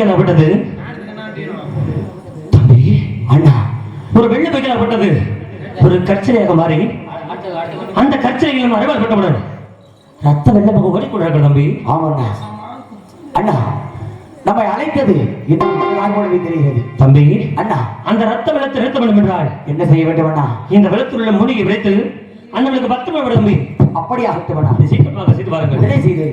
வெள்ளை அகப்பட்டது தம்பி அண்ணா ஒரு வெள்ளை மிக்கல் அகப்பட்டது ஒரு கற்சனையாக மாறி அந்த கற்சனைகள் அறிவால் பட்டவுடன் ரத்த வெள்ளமாக ஓடிக்கொண்டிருக்கிறது தம்பி. ஆமாண்ணா. அண்ணா நம்மை அழைத்தது தெரிகிறது. தம்பி அண்ணா அந்த ரத்த வெள்ளத்தை நிறுத்த வேண்டும் என்றால் என்ன செய்ய வேண்டும் அண்ணா? இந்த வெள்ளத்தில் உள்ள மூலிகை விளைத்து அண்ணனுக்கு விட தம்பி. அப்படியே ஆகட்டும் அண்ணா சீக்கிரமாக செய்து பாருங்கள் உடனே செய்து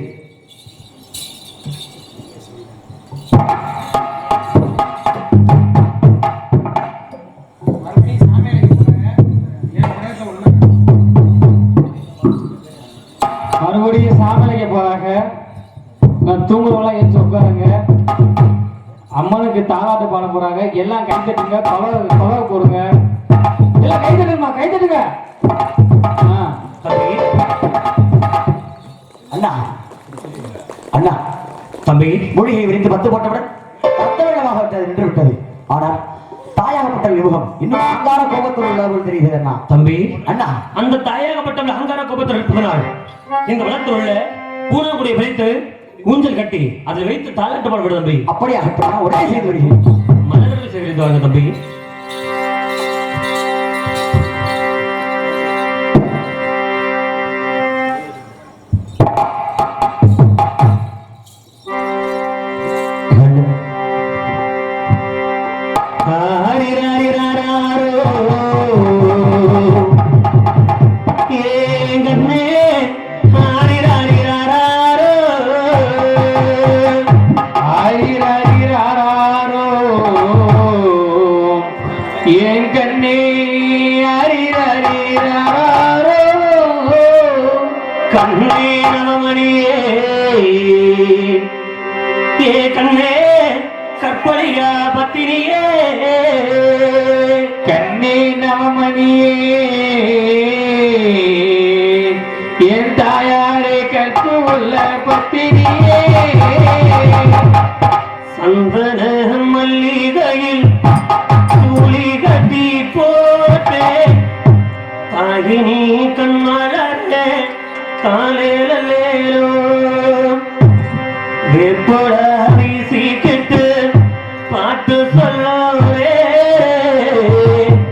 அம்மனுக்கு தாலாட்டு பாட போறாங்க. எல்லாம் கை தட்டுங்க பலவை பலவை போடுங்க. எல்லாம் கை தட்டுங்கம்மா கை தட்டுங்க ஆ தம்பி. அண்ணா. அண்ணா. தம்பி. மூலிகை விரிந்து பத்து போட்டவுடன் ரத்த வெள்ளமாக விட்டது நின்று விட்டது. ஆனால் தாயாகப்பட்ட விமுகம் இன்னும் அங்கார கோபத்தில் உள்ளவர்கள் தெரிகிறது அண்ணா. தம்பி. அண்ணா. அந்த தாயாகப்பட்ட அகங்கார கோபத்தில் இருப்பதனால் இந்த வெள்ளத்தில் உள்ள பூனாங்குடியை வைத்து ஊஞ்சல் கட்டி அதில் வைத்து தாலாட்டு பாட விட தம்பி. அப்படியே? உடனே செய்து வருகிறேன். மலர்கள் சேகரித்து வாங்க தம்பி. ஏ கண்ணே கற்பழியா பத்தினியே. கண்ணே நவமணியே என் தாயாரே கற்று உள்ள பத்தினியே. சந்தன மல்லிகையில் தூளி கட்டி போட்டே தாகினி கண்மலர்ந்தே காலேலேலோ வேப்போட வீசிக்கிட்டு பாட்டு சொல்லவே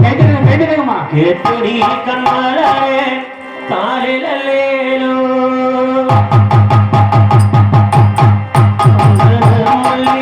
கைதட்டுங்க கைதட்டுங்கம்மா கேட்டுடி கண்மலரே தாலிலேலோ செல்லப்பிள்ளை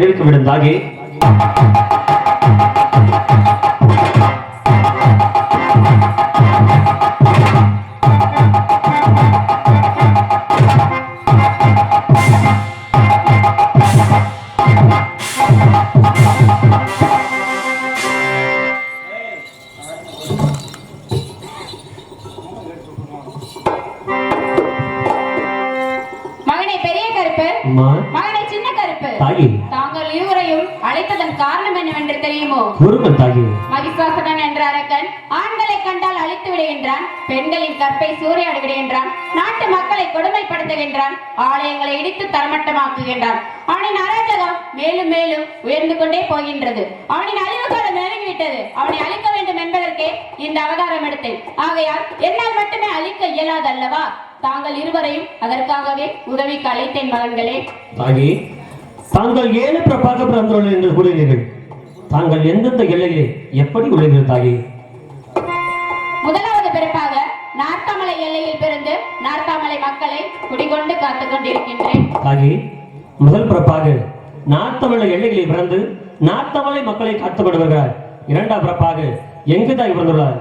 தாங்கள் தாகி மகிஷாசுரன் என்ற அரக்கன் ஆண்களை கண்டால் அழித்து விடுகின்றான் பெண்களின் கற்பை சூறையாடி விடுகின்றான் நாட்டு மக்களை கொடுமைப்படுத்துகின்றான் ஆலயங்களை இடித்து தரமட்டமாக்குகின்றான். அவனின் அராஜகம் மேலும் மேலும் உயர்ந்து கொண்டே போகின்றது. அவனின் அழிவு காலம் நெருங்கிவிட்டது. அவனை அழிக்க வேண்டும் என்பதற்கே இந்த அவதாரம் எடுத்தேன். ஆகையால் என்னால் மட்டுமே அழிக்க இயலாது அல்லவா தாங்கள் இருவரையும் அதற்காகவே உதவிக்கு அழைத்தேன் மகன்களே. தாகி தாங்கள் ஏழு பிரபாக பிறந்துள்ளது என்று கூறுகிறீர்கள் தாங்கள் எந்தெந்த எல்லையிலே எப்படி உள்ளீர்கள் தாகி முதலாவது பிறப்பாக நார்த்தாமலை எல்லையில் பிறந்து நார்த்தாமலை மக்களை குடிகொண்டு காத்துக் கொண்டிருக்கின்றேன். தாகி முதல் பிறப்பாக நார்த்தமிழ எல்லைகளில் பிறந்து நார்த்தமலை மக்களை காத்துக்கொண்டு வருகிறார் இரண்டாம் பிறப்பாக எங்கு தாய் பிறந்துள்ளார்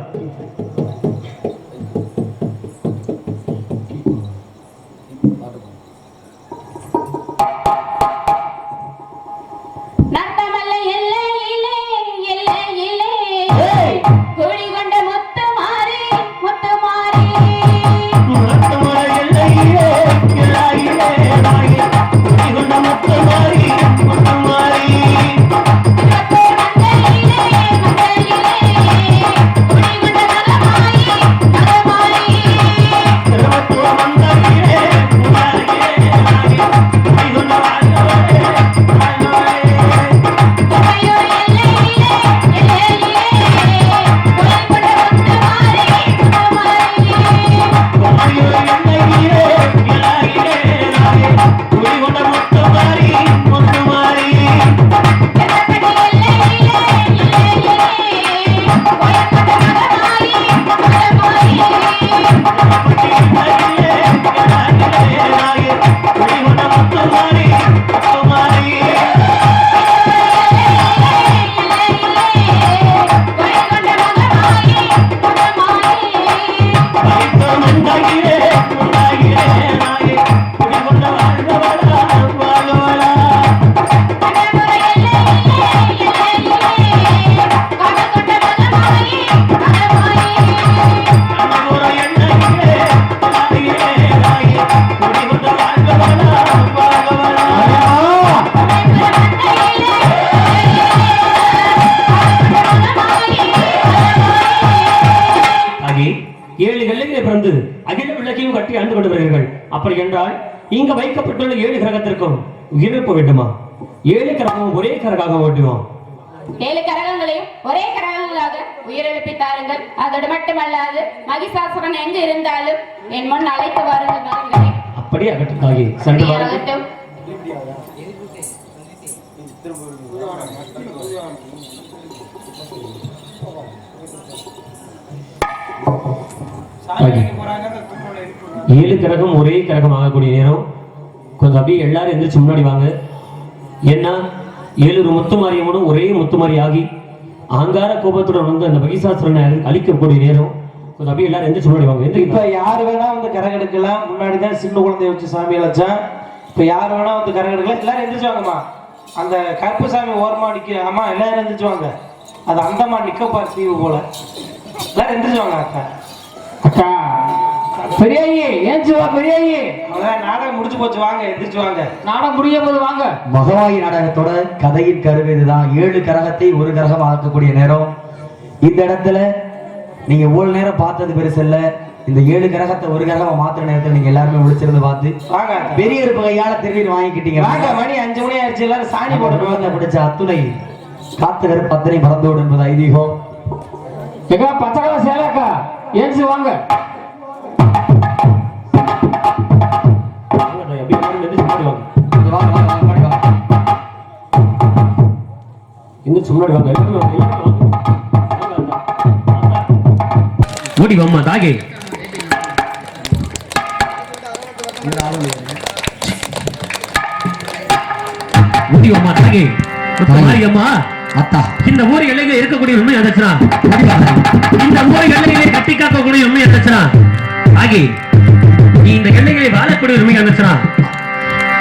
உயிரிழப்பு வேண்டுமா? ஏழு கிரகமும் ஒரே கிரகாக வேண்டுமா ஏழு கரகங்களையும் ஒரே கரகங்களாக உயிரிழப்பி தாருங்கள். அதோடு மட்டுமல்லாது மகிஷாசுரன் எங்கு இருந்தாலும் என் முன் அழைத்து வாருங்கள் மகன்களே. அப்படியே அகற்றும் தாயே சென்று வாருங்கள். ஏழு கிரகம் ஒரே கிரகம் ஆகக்கூடிய நேரம் கொஞ்சம் அப்படியே எல்லாரும் எந்திரிச்சு முன்னாடி வாங்க. ஏன்னா ஏழு முத்துமாரியம்மனும் ஒரே முத்துமாரி ஆகி ஆங்கார கோபத்துடன் வந்து அந்த மகிஷாசுரனை அழி- அழிக்கக்கூடிய நேரம். கொஞ்சம் அப்படியே எல்லாரும் எந்திரிச்சு முன்னாடி வாங்க. இப்ப யாரு வேணா வந்து கரகெடுக்கலாம் முன்னாடி தான் சின்ன குழந்தைய வச்சு சாமி அழைச்சான் இப்ப யாரு வேணா வந்து கரகெடுக்கலாம் எல்லாரும் எந்திரிச்சு வாங்கம்மா. அந்த கருப்பு சாமி ஓரமா நிக்க ஆமா எல்லாரும் எந்திரிச்சு வாங்க. அது அந்தமா நிக்க பாரு தீவு போல. எல்லாரும் எந்திரிச்சு வாங்க அக்கா. அக்கா பெரியாயி ஏஞ்சி வா பெரியாயி நாடகம் முடிச்சு போச்சு வாங்க எந்திரிச்சு வாங்க. நாடகம் முடிய போது வாங்க. மகவாயி நாடகத்தோட கதையின் கருவு இதுதான். ஏழு கரகத்தை ஒரு கரகம் ஆக்கக்கூடிய நேரம். இந்த இடத்துல நீங்க இவ்வளவு நேரம் பார்த்தது பெருசு இல்ல. இந்த ஏழு கரகத்தை ஒரு கரகமா மாத்துற நேரத்துல நீங்க எல்லாருமே விழிச்சிருந்து பார்த்து வாங்க. பெரிய இருப்பு கையால திருநீர் வாங்கிக்கிட்டீங்க. வாங்க மணி அஞ்சு மணி ஆயிடுச்சு எல்லாரும் சாணி போட்டு போட்டு பிடிச்ச அத்துணை காத்துகர் பத்திரை மறந்தோடு என்பது ஐதீகம். ஏக்கா பச்சை கலர் சேலைக்கா? ஏஞ்சி வாங்க. வாங்க, எல்லாரும் வாங்க. ஓடி வாம்மா தாகே. ஓடி வாம்மா தாகே. மாரியம்மா அத்தா. இந்த ஊர் எல்லையில இருக்கக்கூடிய உண்மை அதச்சனா இந்த ஊர் எல்லையிலே கட்டி காக்கக்கூடிய உண்மை ஆகி நீ இந்த எல்லைகளை வாழக்கூடிய உண்மை அதச்சனா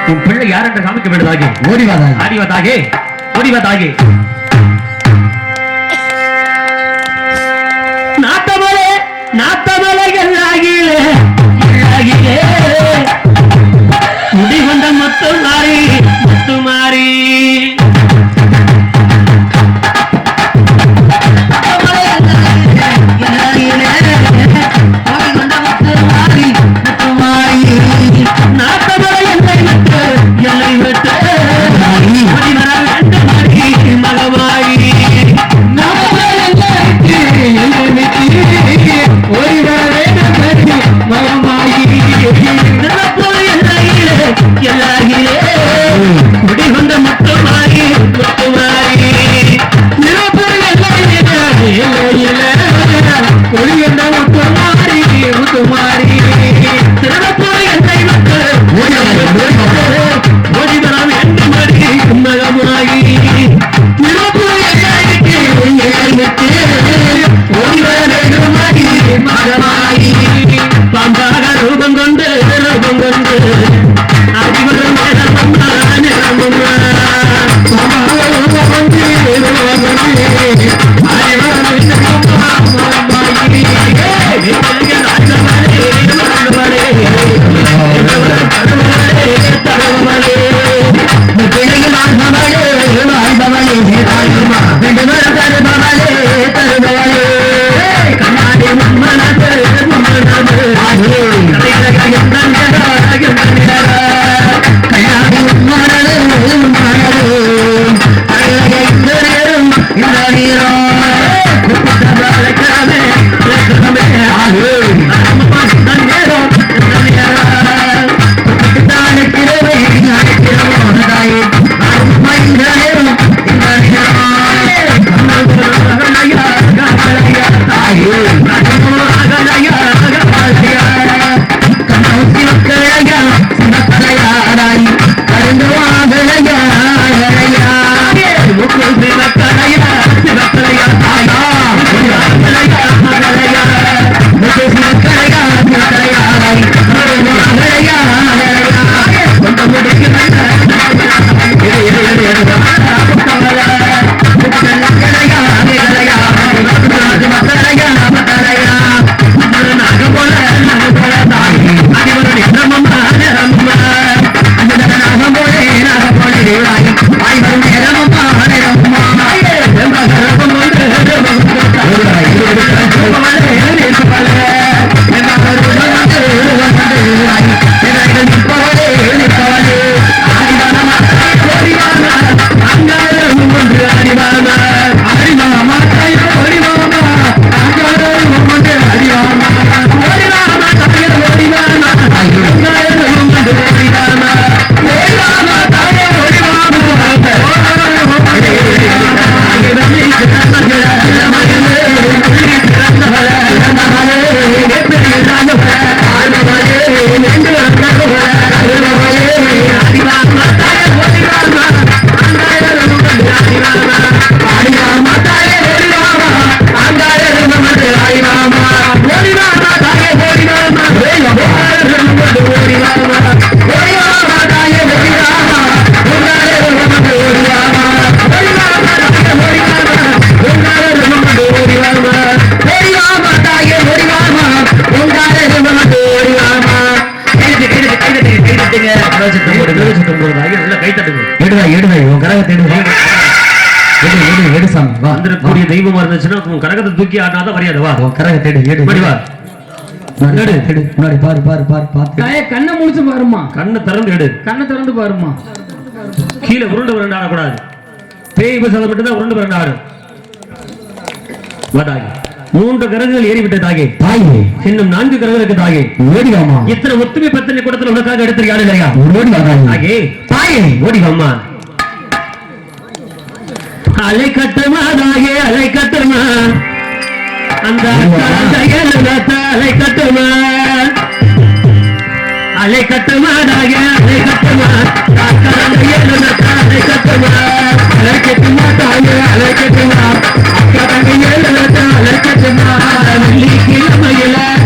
உன் பிள்ளை யார் என்று காமிக்க வேண்டியதாகி ஓடி வாங்க ஆடிவதாகே ஓடிவதாகே எடுடா எடுடா உன் கரகத்தை எடு வந்துடக்கூடிய தெய்வமா இருந்துச்சுன்னா உன் கடகத்தை தூக்கி ஆடினாதான் மரியாதை. வா. கரகத்தை எடு எடு வா. முன்னாடி பாரு பாரு பாரு தாயே கண்ணை முடிச்சு பாருமா கண்ணை திறந்து எடு. கண்ணை திறந்து பாருமா கீழே உருண்டு விரண்டு ஆடக்கூடாது பேய் பசங்க மட்டும்தான் உருண்டு விரண்டு ஆடு வா தாகி மூன்று கரகுகள் ஏறிவிட்ட தாகே தாயே. இன்னும் நான்கு கரகுகளுக்கு தாகே ஓடி வாமா இத்தனை ஒத்துமை பத்தனை கூடத்துல உனக்காக எடுத்து யாரு? இல்லையா ஓடி வா தாயே. தாகே தாயே. ஓடி வாம்மா அலை கட்டுமா தாகே அலை கட்டுமா அந்த அலைகட்ட அலை கட்டுமா அலை கட்டுமா தாகே அலை கட்டுமா அலைகட்டுமா அலை கட்டுமா தாயே அலை கட்டுமா அக்கா தங்க அலை கட்டுமா வெள்ளி கிழமையில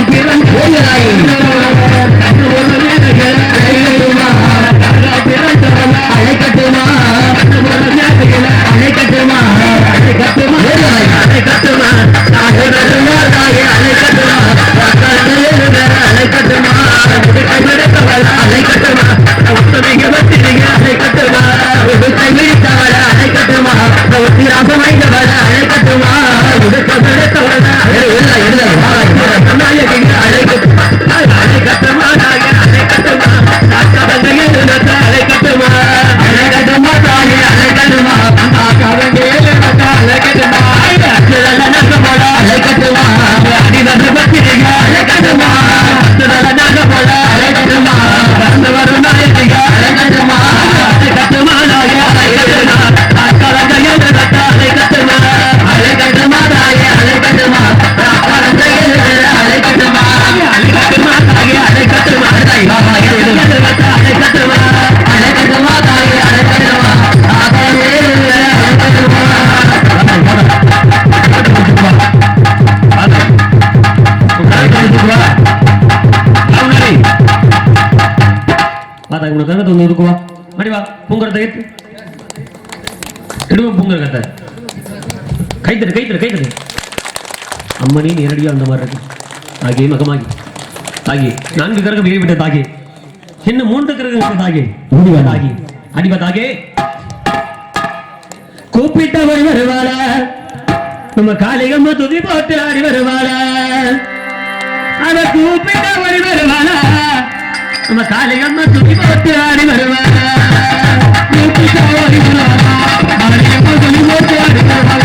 கரகம் பிறந்தாய் கண்ணு ஒரு அழைக்கட்டுமா? ஒன்று இருக்குவா மடி வா பூங்கரத்தை ஏற்று எடுவோம் பூங்கர அம்மனே நேரடியாக அந்த மாதிரி இருக்கு. ஆகிய மகமாகி. தாகி நான்கு கரகம் ஏறிவிட்ட தாகி இன்னும் மூன்று கரகம் முடிவதாகி அடிபதாகி கூப்பிட்டவர் வருவாரா? நம்ம காளிகம்மா துதி போட்டு ஆடி வருவாரா? அவ கூப்பிட்டவர் வருவாரா? நம்ம காளிகம்மா துதி போட்டு ஆடி வருவாள கூப்பிட்டவள் வருவாளா காளிகம்மா துதி போட்டு ஆடி வருவாரா?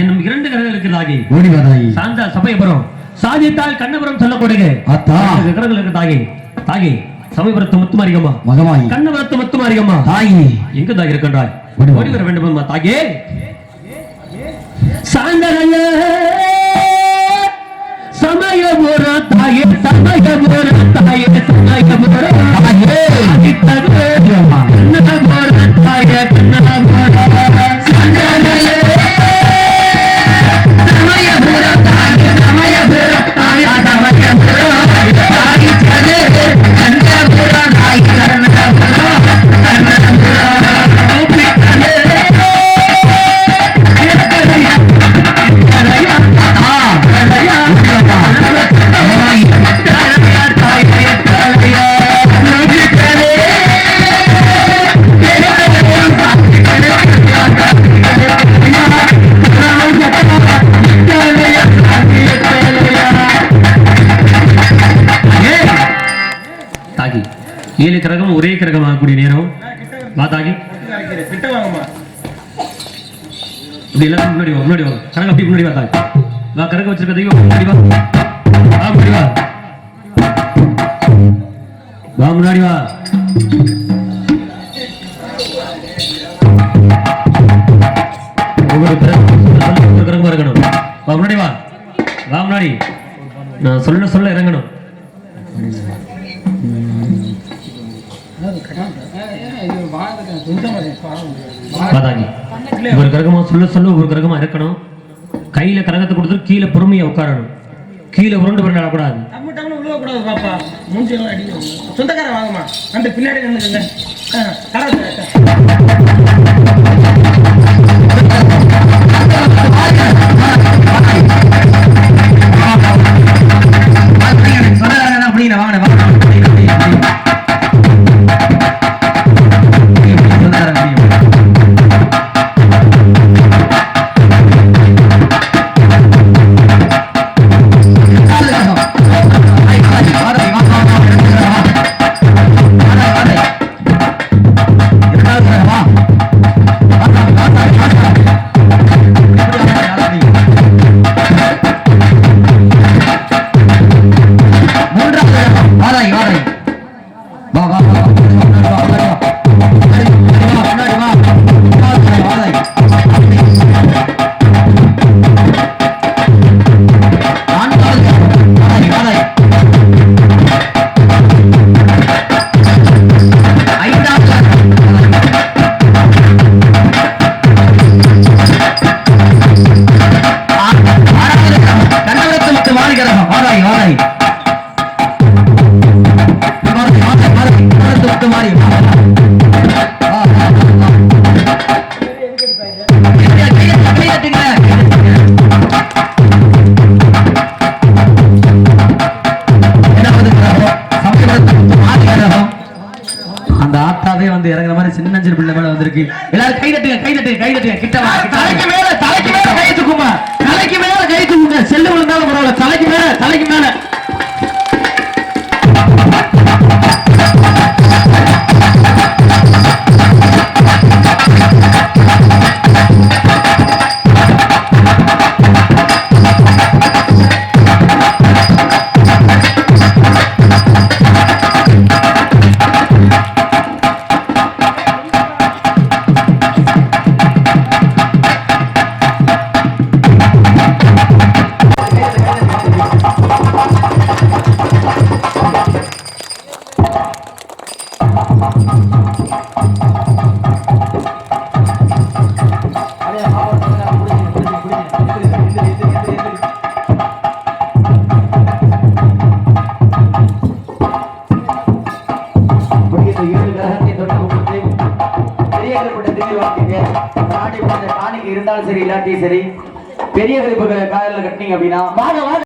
என்னும் இரண்டு கரங்கள் இருக்கிறது தாகி. ஓடி வா தாயி சாந்தா சமயபுரம். சாதித்தால் கண்ணபுரம் சொல்லக்கூடிய ஆத்தா இரண்டு கரங்கள் இருக்கு தாகி. சமயபுரத்து முத்துமாரிகம்மா மகமாயி. கண்ணபுரத்து முத்துமாரிகம்மா தாயி எங்க தாகி இருக்கின்றாய்? ஓடி வர வேண்டும் அம்மா தாகி. சாந்தரைய சமயபுரம் தாயே சமயபுரம் தாயே சமயபுரம் தாயே கண்ணபுரம் தாயே கண்ணபுரம் சாந்தரைய Yeah. கிரகம் ஒரே கிரகம் ஆகக்கூடிய நேரம். வா தாகி. கிட்ட வாங்கம்மா இப்படி எல்லாரும் முன்னாடி வா முன்னாடி வா கரங்க அப்படி முன்னாடி வா தாய் வா கரகம் வச்சிருக்க முன்னாடி வா. வா முன்னாடி வா. வா முன்னாடி வா. ஒவ்வொரு கிரகமா இருக்கணும். வா முன்னாடி வா. வா முன்னாடி. நான் சொல்ல சொல்ல இறங்கணும். பாதாகி. ஒரு கிரகமா சொல்ல சொல்ல ஒரு கிரகமா இருக்கணும். கையில கரகத்தை கொடுத்து கீழே பொறுமையா உட்காரணும். கீழே உருண்டு போய் நடக்கூடாது. கூடாது பாப்பா. மூஞ்சி எல்லாம் சொந்தக்காரன் வாங்கம்மா. அந்த பின்னாடி நின்னுக்குங்க